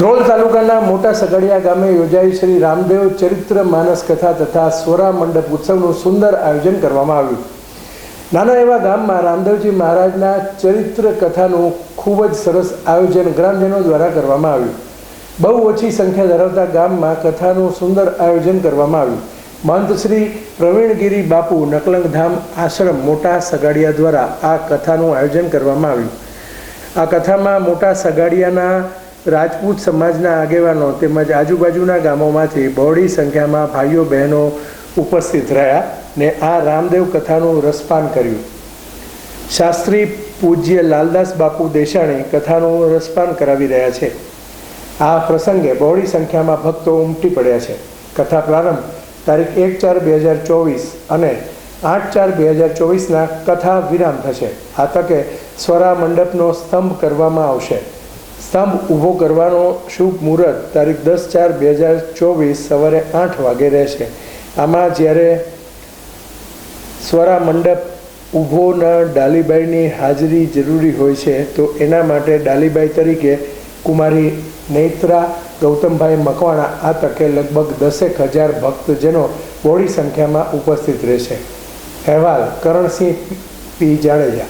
ધ્રોલ તાલુકાના મોટા સગડિયા ગામે યોજાઈ શ્રી રામદેવ ચરિત્ર માનસ કથા તથા સ્વરા મંડપ ઉત્સવનું સુંદર આયોજન કરવામાં આવ્યું. નાના એવા ગામમાં રામદેવજી મહારાજના ચરિત્ર કથાનું ખૂબ જ સરસ આયોજન ગ્રામજનો દ્વારા કરવામાં આવ્યું. બહુ ઓછી સંખ્યા ધરાવતા ગામમાં કથાનું સુંદર આયોજન કરવામાં આવ્યું. મહંત શ્રી પ્રવીણગીરી બાપુ નકલંગધામ આશ્રમ મોટા સગાડિયા દ્વારા આ કથાનું આયોજન કરવામાં આવ્યું. આ કથામાં મોટા સગાડિયાના રાજપૂત સમાજના આગેવાનો તેમજ આજુબાજુના ગામોમાંથી બહોળી સંખ્યામાં ભાઈઓ બહેનો ઉપસ્થિત રહ્યા ને આ રામદેવ કથાનું રસપાન કર્યું. શાસ્ત્રી પૂજ્ય લાલદાસ બાપુ દેશાણી કથાનું રસપાન કરાવી રહ્યા છે. આ પ્રસંગે બહોળી સંખ્યામાં ભક્તો ઉમટી પડ્યા છે. કથા પ્રારંભ તારીખ એક ચાર બે હજાર ચોવીસ અને આઠ ચાર બે હજાર ચોવીસના કથા વિરામ થશે. આ તકે સ્વરા મંડપનો સ્તંભ કરવામાં આવશે. સ્તંભ ઊભો કરવાનો શુભ મુહૂર્ત તારીખ દસ ચાર બે હજાર ચોવીસ સવારે આઠ વાગે રહેશે. આમાં જ્યારે સ્વરા મંડપ ઊભોના ડાલીબાઈની હાજરી જરૂરી હોય છે, તો એના માટે ડાલીબાઈ તરીકે કુમારી નૈત્રા, ગૌતમભાઈ મકવાણા, આ તકે લગભગ દસેક હજાર ભક્તજનો બોડી સંખ્યામાં ઉપસ્થિત રહેશે. અહેવાલ કરણસિંહ પી. જાડેજા.